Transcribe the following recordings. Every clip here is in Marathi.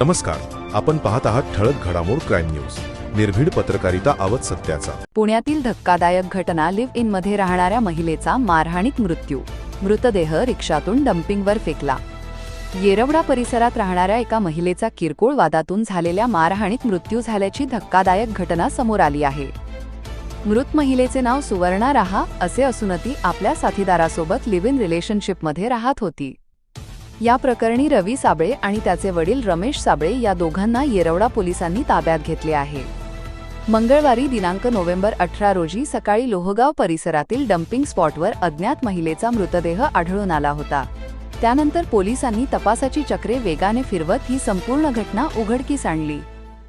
नमस्कार आपण पाहत आहात ठळक घडामोड क्राईम न्यूज. निर्भीड पत्रकारिता आवत सत्याचा. पुण्यातील धक्कादायक घटना लिव्ह इनमध्ये राहणाऱ्या महिलेचा मारहाणीत मृत्यू. मृतदेह रिक्षातून डम्पिंगवर फेकला. येरवडा परिसरात राहणाऱ्या एका महिलेचा किरकोळ वादातून झालेल्या मारहाणीत मृत्यू झाल्याची धक्कादायक घटना समोर आली आहे. मृत महिलेचे नाव सुवर्णा राहा असे असून ती आपल्या साथीदारासोबत लिव्ह इन रिलेशनशिपमध्ये राहत होती. या प्रकरणी रवी साबळे आणि त्याचे वडील रमेश साबळे या दोघांना येरवडा पोलिसांनी ताब्यात घेतले आहे. मंगळवारी दिनांक नोव्हेंबर अठरा रोजी सकाळी लोहगाव परिसरातील डम्पिंग स्पॉटवर अज्ञात महिलेचा मृतदेह आढळून आला होता. त्यानंतर पोलिसांनी तपासाची चक्रे वेगाने फिरवत ही संपूर्ण घटना उघडकीस आणली.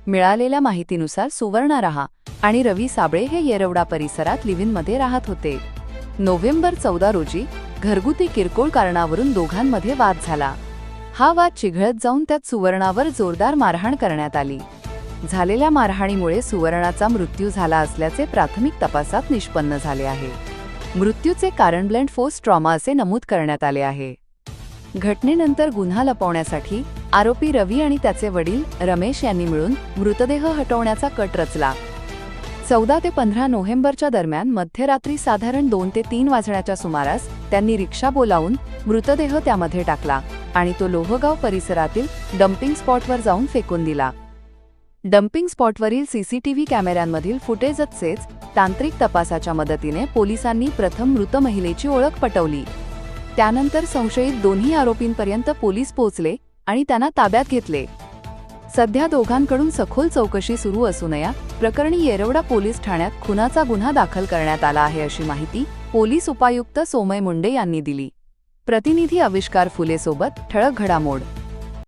मिळालेल्या माहितीनुसार सुवर्णा रहा आणि रवी साबळे हे येरवडा परिसरात लिव्हिनमध्ये राहत होते. नोव्हेंबर चौदा रोजी घरगुती किरकोळ कारणावरून दोघांमध्ये वाद झाला. हा वाद चिघळत जाऊन त्यात सुवर्णावर जोरदार मारहाण करण्यात आली. झालेल्या मारहाणीमुळे सुवर्णाचा मृत्यू झाला असल्याचे प्राथमिक तपासात निष्पन्न झाले आहे. मृत्यूचे कारण ब्लेंड फोर्स ट्रॉमा असे नमूद करण्यात आले आहे. घटनेनंतर गुन्हा लपवण्यासाठी आरोपी रवी आणि त्याचे वडील रमेश यांनी मिळून मृतदेह हटवण्याचा कट रचला. चौदा ते पंधरा नोव्हेंबरच्या दरम्यान मध्यरात्री साधारण दोन ते तीन वाजण्याच्या सुमारास त्यांनी रिक्षा बोलावून मृतदेह त्यामध्ये टाकला आणि तो लोहगाव परिसरातील डम्पिंग स्पॉटवर जाऊन फेकून दिला. डम्पिंग स्पॉटवरील सीसीटीव्ही कॅमेऱ्यांमधील फुटेजचेच तांत्रिक तपासाच्या मदतीने पोलिसांनी प्रथम मृत महिलेची ओळख पटवली. त्यानंतर संशयित दोन्ही आरोपींपर्यंत पोलीस पोहोचले आणि त्यांना ताब्यात घेतले. सध्या दोघांकडून सखोल चौकशी सुरू असून या प्रकरणी येरवडा पोलीस ठाण्यात खुनाचा गुन्हा दाखल करण्यात आला आहे अशी माहिती पोलीस उपायुक्त सोमय मुंडे यांनी दिली. प्रतिनिधी आविष्कार फुलेसोबत ठळक घडामोड.